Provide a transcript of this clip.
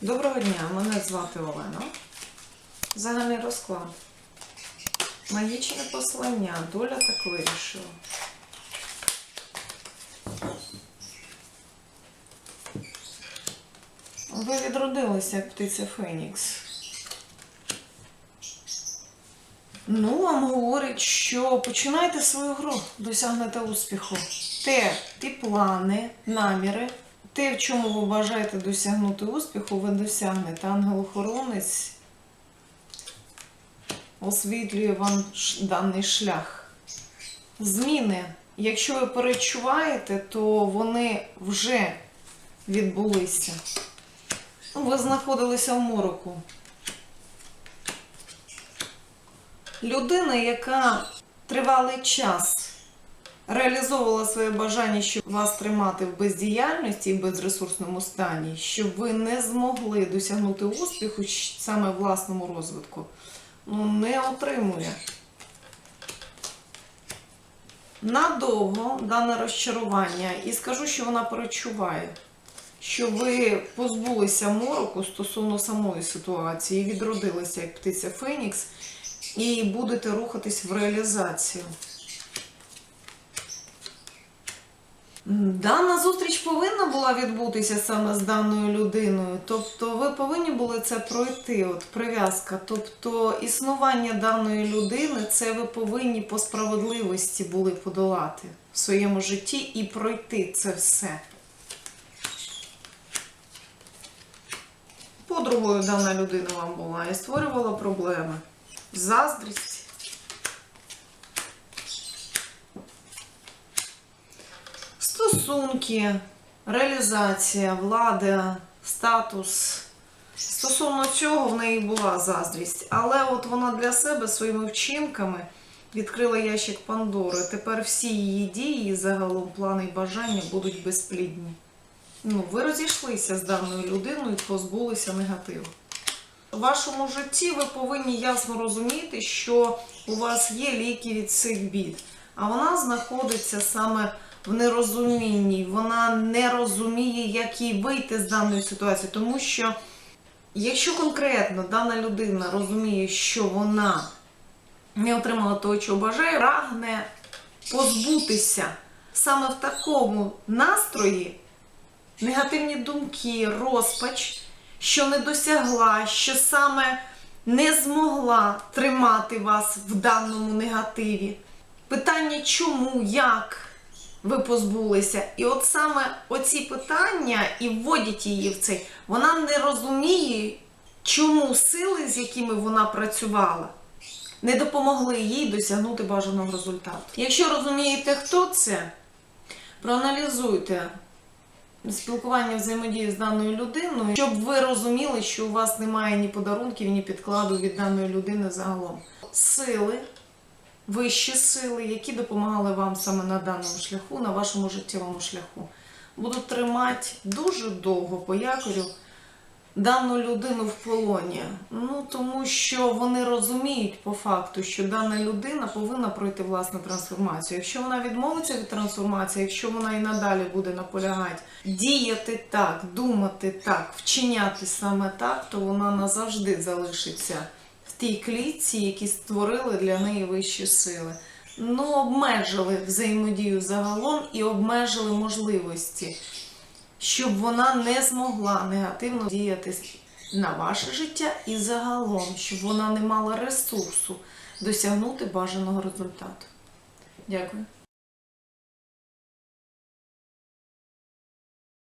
Доброго дня, мене звати Олена. Загальний розклад. Магічне послання. Доля так вирішила. Ви відродилися, як птиця Фенікс. Ну, вам говорить, що починайте свою гру, досягнете успіху. Те, ті плани, наміри, те, в чому ви бажаєте досягнути успіху, ви досягнете. Ангел-охоронець освітлює вам даний шлях. Зміни, якщо ви перечуваєте, то вони вже відбулися. Ну, Ви знаходилися в мороку. Людина, яка тривалий час реалізовувала своє бажання, щоб вас тримати в бездіяльності і безресурсному стані, щоб ви не змогли досягнути успіху саме власному розвитку, ну не отримує. Надовго дане розчарування, і скажу, що вона перечуває, що ви позбулися мороку стосовно самої ситуації, відродилися як птиця Фенікс, і будете рухатись в реалізацію. Дана зустріч повинна була відбутися саме з даною людиною. Тобто ви повинні були це пройти, от прив'язка. Тобто існування даної людини, це ви повинні по справедливості були подолати в своєму житті і пройти це все. Подругою дана людина вам була і створювала проблеми. Заздрість. Стосунки, реалізація, влада, статус. Стосовно цього в неї була заздрість. Але от вона для себе своїми вчинками відкрила ящик Пандори. Тепер всі її дії, загалом плани і бажання будуть безплідні. Ну, ви розійшлися з даною людиною і позбулися негативу. У вашому житті ви повинні ясно розуміти, що у вас є ліки від цих бід, а вона знаходиться саме в нерозумінні. Вона не розуміє, як їй вийти з даної ситуації, тому що якщо конкретно дана людина розуміє, що вона не отримала того, чого бажає, прагне позбутися саме в такому настрої негативні думки, розпач, що не досягла, що саме не змогла тримати вас в даному негативі. Питання чому, як ви позбулися? І от саме оці питання і вводять її в цей. Вона не розуміє, чому сили, з якими вона працювала, не допомогли їй досягнути бажаного результату. Якщо розумієте, хто це, проаналізуйте спілкування взаємодії з даною людиною, щоб ви розуміли, що у вас немає ні подарунків, ні підкладу від даної людини загалом. Сили, вищі сили, які допомагали вам саме на даному шляху, на вашому життєвому шляху, будуть тримати дуже довго по якорю дану людину в полоні. Ну тому що вони розуміють по факту, що дана людина повинна пройти власну трансформацію. Якщо вона відмовиться від трансформації, якщо вона і надалі буде наполягати, діяти так, думати так, вчиняти саме так, то вона назавжди залишиться тій клітці, які створили для неї вищі сили. Ну, обмежили взаємодію загалом і обмежили можливості щоб вона не змогла негативно діяти на ваше життя і загалом, щоб вона не мала ресурсу досягнути бажаного результату. Дякую.